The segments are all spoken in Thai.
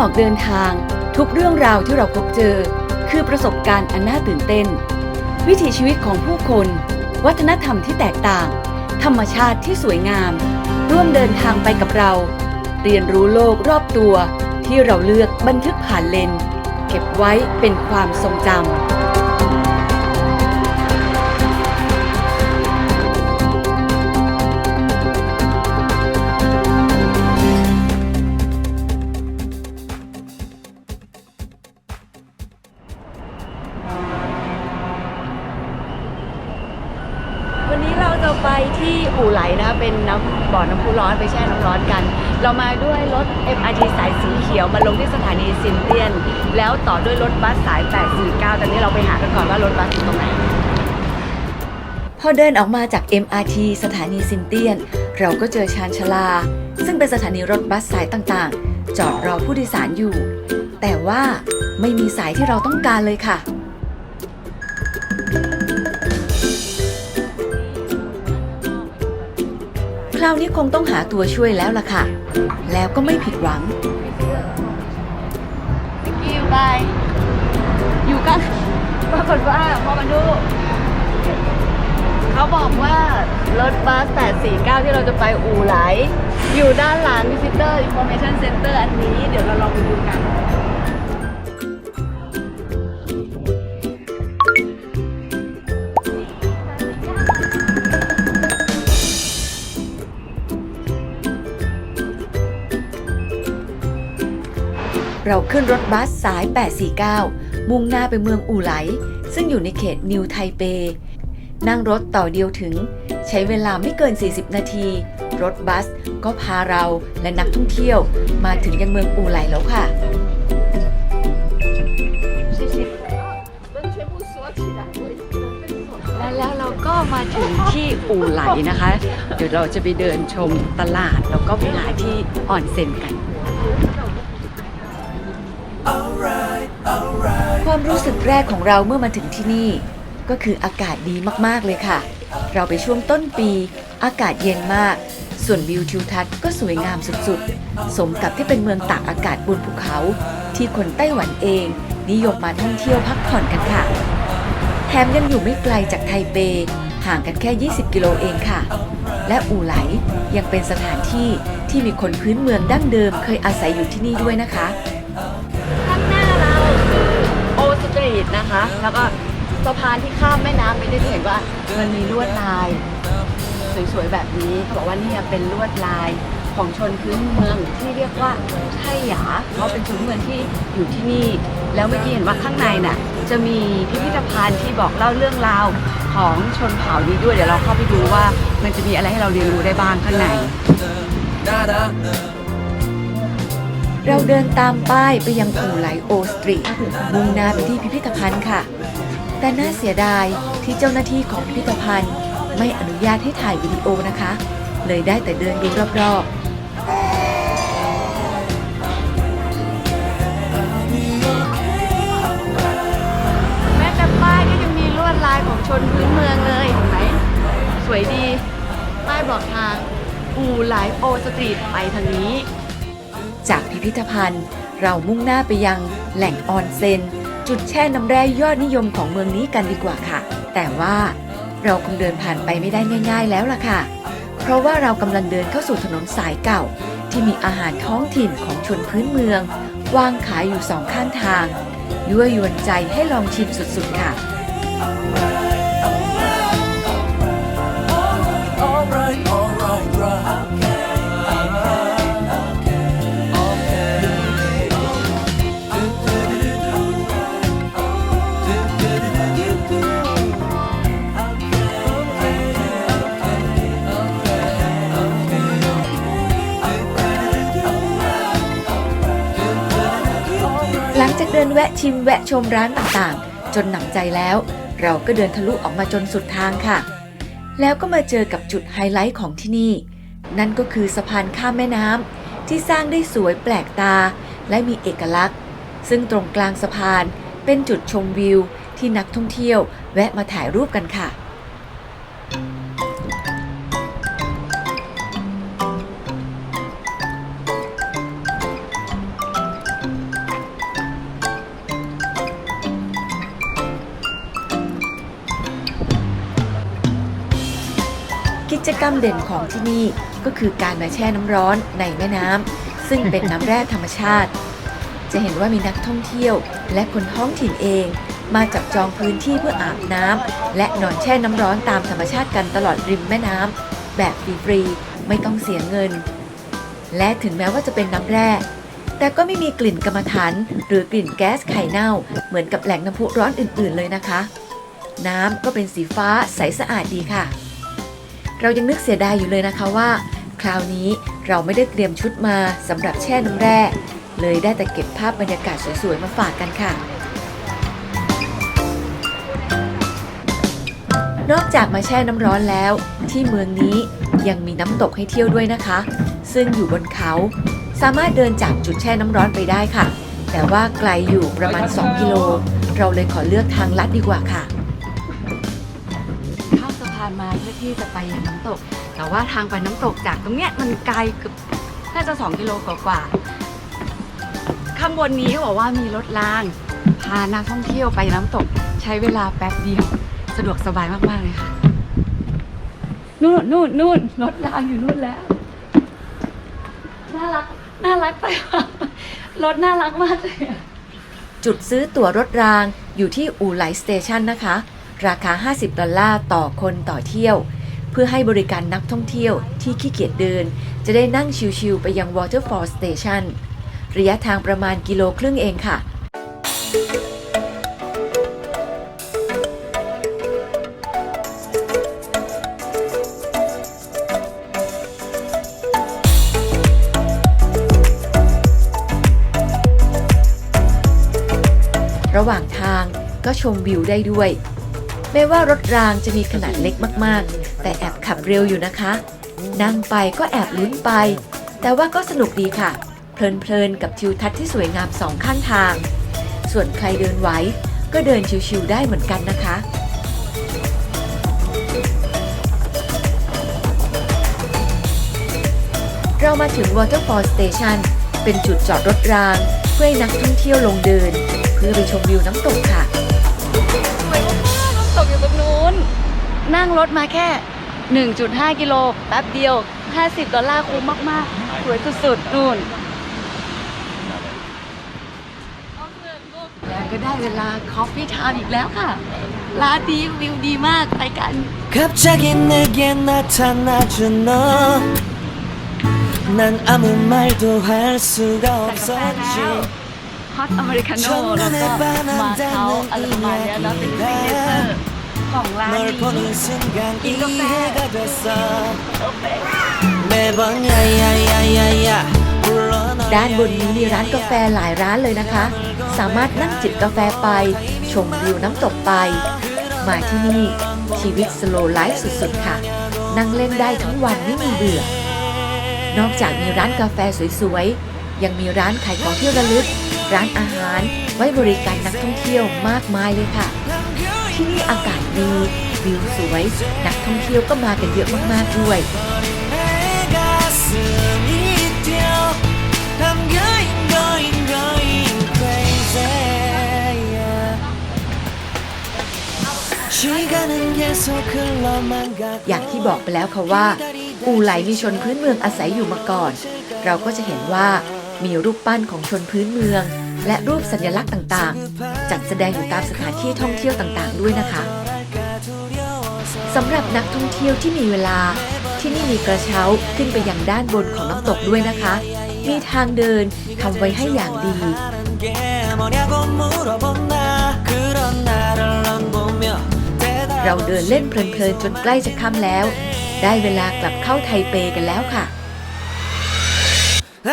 ออกเดินทาง ทุกเรื่องราวที่เราพบเจอ คือประสบการณ์อันน่าตื่นเต้น วิถีชีวิตของผู้คน วัฒนธรรมที่แตกต่าง ธรรมชาติที่สวยงาม ร่วมเดินทางไปกับเรา เรียนรู้โลกรอบตัว ที่เราเลือกบันทึกผ่านเลน เก็บไว้เป็นความทรงจำ แล้วต่อด้วยรถบัสสาย 849 ตอนนี้เราไปหากันก่อนว่ารถบัสอยู่ตรงไหน พอเดินออกมาจาก MRT สถานีซินเตียน เราก็เจอชานชาลา ซึ่งเป็นสถานีรถบัสสายต่างๆ จอดรอผู้โดยสารอยู่ แต่ว่าไม่มีสายที่เราต้องการเลยค่ะคราวนี้คงต้องหาตัวช่วยแล้วล่ะค่ะ แล้วก็ไม่ผิดหวัง ไป อยู่กันปรากฏว่าพอมาดู เขาบอกว่ารถบัส 849 ที่เราจะไปอู่ไหล อยู่ด้านหลัง Visitor Information Center อันนี้ เดี๋ยวเราลองไปดูกัน เราขึ้นรถบัสสาย 849 มุ่งหน้าไปเมืองอู่ไหล ซึ่งอยู่ในเขตนิวไทเป นั่งรถต่อเดียวถึง ใช้เวลาไม่เกิน 40 นาที รถบัสก็พาเราและนักท่องเที่ยวมาถึงยังเมืองอู่ไหลแล้วค่ะและแล้วเราก็มาถึงที่อู่ไหลนะคะ เดี๋ยวเราจะไปเดินชมตลาด แล้วก็ไปหาที่ออนเซ็นกัน ความรู้สึกแรกของเราเมื่อมาถึงที่นี่ ก็คืออากาศดีมากๆเลยค่ะ เราไปช่วงต้นปี อากาศเย็นมาก ส่วนวิวทิวทัศน์ก็สวยงามสุดๆ สมกับที่เป็นเมืองตากอากาศบนภูเขา ที่คนไต้หวันเอง นิยมมาท่องเที่ยวพักผ่อนกันค่ะ แถมยังอยู่ไม่ไกลจากไทเป ห่างกันแค่ 20 กิโลเองค่ะ และอู่ไหลยังเป็นสถานที่ที่มีคนพื้นเมืองดั้งเดิมเคยอาศัยอยู่ที่นี่ด้วยนะคะ อสตนะคะ แล้วก็สะพานที่ข้ามแม่น้ำไปได้เห็นว่ามันมีลวดลาย สวยๆแบบนี้เขาบอกว่านี่เป็นลวดลายของชนพื้นเมืองที่เรียกว่าไทหยาเขาเป็นชนพื้นเมืองที่อยู่ที่นี่ แล้วเมื่อกี้เห็นว่าข้างในน่ะจะมีพิพิธภัณฑ์ที่บอกเล่าเรื่องราวของชนเผ่านี้ด้วยเดี๋ยวเราเข้าไปดูว่ามันจะมีอะไรให้เราเรียนรู้ได้บ้างข้างใน เราเดินตามป้ายไปยังอู่ไหลโอสตรีทมุ่งหน้าไปที่พิพิธภัณฑ์ค่ะ แต่น่าเสียดายที่เจ้าหน้าที่ของพิพิธภัณฑ์ ไม่อนุญาตให้ถ่ายวิดีโอนะคะ เลยได้แต่เดินดูรอบแม้แต่ป้ายก็ยังมีลวดลายของชนพื้นเมืองเลยเห็นไหมสวยดี ป้ายบอกทาง อูไลฟ์โอสตรีทไปทางนี้ จากพิพิธภัณฑ์ เรามุ่งหน้าไปยังแหล่งออนเซนจุดแช่น้ำแร่ยอดนิยมของเมืองนี้กันดีกว่าค่ะ แต่ว่าเราคงเดินผ่านไปไม่ได้ง่าย ๆ แล้วล่ะค่ะ เพราะว่าเรากำลังเดินเข้าสู่ถนนสายเก่า ที่มีอาหารท้องถิ่นของชนพื้นเมือง วางขายอยู่สองข้างทางยั่วยวนใจให้ลองชิมสุดๆค่ะ แวะชิมแวะชมร้านต่างๆ จนหนำใจแล้ว เราก็เดินทะลุออกมาจนสุดทางค่ะ แล้วก็มาเจอกับจุดไฮไลท์ของที่นี่ นั่นก็คือสะพานข้ามแม่น้ำที่สร้างได้สวยแปลกตา และมีเอกลักษณ์ ซึ่งตรงกลางสะพานเป็นจุดชมวิวที่นักท่องเที่ยวแวะมาถ่ายรูปกันค่ะ กรรมเด่นของที่นี่ก็คือการมาแช่น้ำร้อนในแม่น้ำซึ่งเป็นน้ำแร่ธรรมชาติ จะเห็นว่ามีนักท่องเที่ยว และคนท้องถิ่นเอง มาจับจองพื้นที่เพื่ออาบน้ำและนอนแช่น้ำร้อนตามธรรมชาติกันตลอดริมแม่น้ำแบบฟรีๆไม่ต้องเสียเงิน และถึงแม้ว่าจะเป็นน้ำแร่ แต่ก็ไม่มีกลิ่นกรรมฐานหรือกลิ่นแก๊สไข่เน่า เหมือนกับแหล่งน้ำพุร้อนอื่นๆเลยนะคะ น้ำก็เป็นสีฟ้าใสสะอาดดีค่ะ เรายังนึกเสียดายอยู่เลยนะคะว่า คราวนี้เราไม่ได้เตรียมชุดมาสำหรับแช่น้ำแร่ เลยได้แต่เก็บภาพบรรยากาศสวยๆมาฝากกันค่ะ นอกจากมาแช่น้ำร้อนแล้ว ที่เมืองนี้ยังมีน้ำตกให้เที่ยวด้วยนะคะ ซึ่งอยู่บนเขา สามารถเดินจากจุดแช่น้ำร้อนไปได้ค่ะ แต่ว่าไกลอยู่ประมาณ 2 กิโล เราเลยขอเลือกทางลัดดีกว่าค่ะามานมาเพื่อที่จะไปยังน้ำตก แต่ว่าทางไปน้ำตกจากตรงเนี้ยมันไกลเกือบน่าจะ 2 กิโลกว่าๆข้างบนนี้เขาบอกว่ามีรถราง พานักท่องเที่ยวไปน้ำตก ใช้เวลาแป๊บเดียว สะดวกสบายมากๆเลยค่ะ นู่นนู่นนู่นรถรางอยู่นู่นแล้ว น่ารัก น่ารักไปค่ะรถน่ารักมากเลยอะ จุดซื้อตั๋วรถรางอยู่ที่อู่ไหลสเตชันนะคะ ราคา 50 ดอลลาร์ต่อคนต่อเที่ยว เพื่อให้บริการนักท่องเที่ยวที่ขี้เกียจเดิน จะได้นั่งชิวๆไปยัง Waterfall Station ระยะทางประมาณกิโลครึ่งเองค่ะ ระหว่างทางก็ชมวิวได้ด้วย แม้ว่ารถรางจะมีขนาดเล็กมากๆ แต่แอบขับเร็วอยู่นะคะ นั่งไปก็แอบลุ้นไป แต่ว่าก็สนุกดีค่ะ เพลินๆ กับทิวทัศน์ที่สวยงามสองข้างทาง ส่วนใครเดินไหวก็เดินชิวๆได้เหมือนกันนะคะเรามาถึง Waterfall Station เป็นจุดจอดรถราง เพื่อให้นักท่องเที่ยวลงเดิน เพื่อไปชมวิวน้ำตกค่ะ นั่งรถมาแค่ 1.5 กิโลแป๊บเดียว 50 ดอลลาร์คุ้มมาก ๆ สวยสุดๆ นู่น แล้วก็ได้เวลา Coffee Time อีกแล้วค่ะ ร้านดีวิวดีมาก ไปกัน 갑자기 내게 나타나준 너 난 아무 말도 할 수가 สั่งกาแฟ 없었지 แล้วฮอตอเมริกาโน่แล้วก็มาเขาอะไรประมาณเนี้ยแล้วเป็นซิกเนเจอร์ ของร้านนี้กินกาแฟ ด้านบนนี้มีร้านกาแฟหลายร้านเลยนะคะ สามารถนั่งจิบกาแฟไป ชมวิวน้ำตกไป มาที่นี่ชีวิตสโลไลฟ์สุดๆค่ะ นั่งเล่นได้ทั้งวันไม่มีเบื่อ นอกจากมีร้านกาแฟสวยๆ ยังมีร้านขายของที่ระลึก ร้านอาหารไว้บริการนักท่องเที่ยวมากมายเลยค่ะ ที่นี่อากาศดีวิวสวย นักท่องเที่ยวก็มากันเยอะมาก ๆ ด้วยอย่างที่บอกไปแล้วค่ะว่า อูไหลมีชนพื้นเมืองอาศัยอยู่มาก่อน เราก็จะเห็นว่ามีรูปปั้นของชนพื้นเมือง และรูปสัญลักษณ์ต่างๆ จัดแสดงอยู่ตามสถานที่ท่องเที่ยวต่างๆ ด้วยนะคะสำหรับนักท่องเที่ยวที่มีเวลาที่นี่มีกระเช้าขึ้นไปยังด้านบนของน้ำตกด้วยนะคะ มีทางเดินทำไว้ให้อย่างดี เราเดินเล่นเพลินๆจนใกล้จะค่ำแล้ว ได้เวลากลับเข้าไทเปกันแล้วค่ะ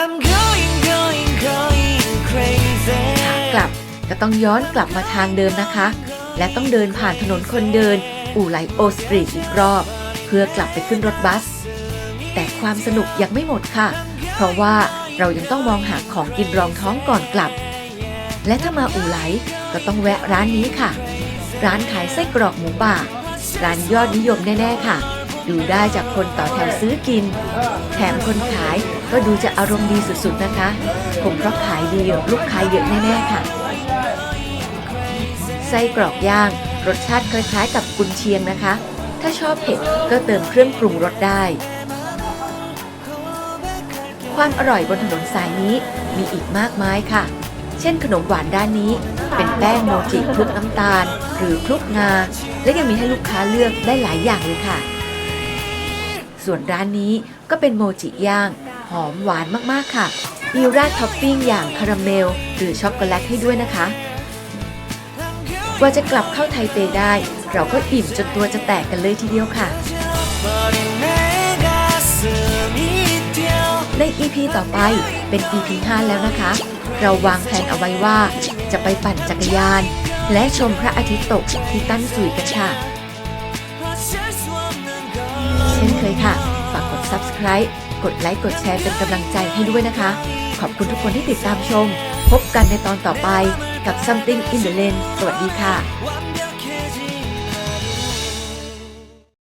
I'm going, going, going ขากลับก็ต้องย้อนกลับมาทางเดิมนะคะ และต้องเดินผ่านถนนคนเดิน อู่ไหลโอสตรีทอีกรอบ เพื่อกลับไปขึ้นรถบัส แต่ความสนุกยังไม่หมดค่ะ เพราะว่าเรายังต้องมองหาของกินรองท้องก่อนกลับ และถ้ามาอู่ไหลก็ต้องแวะร้านนี้ค่ะ ร้านขายไส้กรอกหมูป่า ร้านยอดนิยมแน่ ๆ ค่ะ ดูได้จากคนต่อแถวซื้อกิน แถมคนขายก็ดูจะอารมณ์ดีสุดๆนะคะ คงเพราะขายดีลูกค้าเยอะแน่ๆค่ะ ไส้กรอกย่าง รสชาติคล้ายๆ กับกุนเชียงนะคะถ้าถ้าชอบเผ็ดก็เติมเครื่องปรุงรสได้ ความอร่อยบนถนนสายนี้มีอีกมากมายค่ะ เช่นขนมหวานด้านนี้ เป็นแป้งโมจิคลุกน้ำตาล หรือคลุกงา และยังมีให้ลูกค้าเลือกได้หลายอย่างเลยค่ะ ส่วนร้านนี้ก็เป็นโมจิย่าง หอมหวานมากๆค่ะ มีราดท็อปปิ้งอย่างคาราเมล หรือช็อกโกแลตให้ด้วยนะคะ กว่าจะกลับเข้าไทเปได้ เราก็อิ่มจนตัวจะแตกกันเลยทีเดียวค่ะ ใน EP ต่อไปเป็น EP 5 แล้วนะคะ เราวางแผนเอาไว้ว่าจะไปปั่นจักรยาน และชมพระอาทิตย์ตกที่ตั้นสุยกันค่ะ เช่นเคยค่ะ ฝากกด subscribe กดไลค์ กดแชร์เป็นกำลังใจให้ด้วยนะคะ ขอบคุณทุกคนที่ติดตามชม พบกันในตอนต่อไปกับ Something in the Lane สวัสดีค่ะ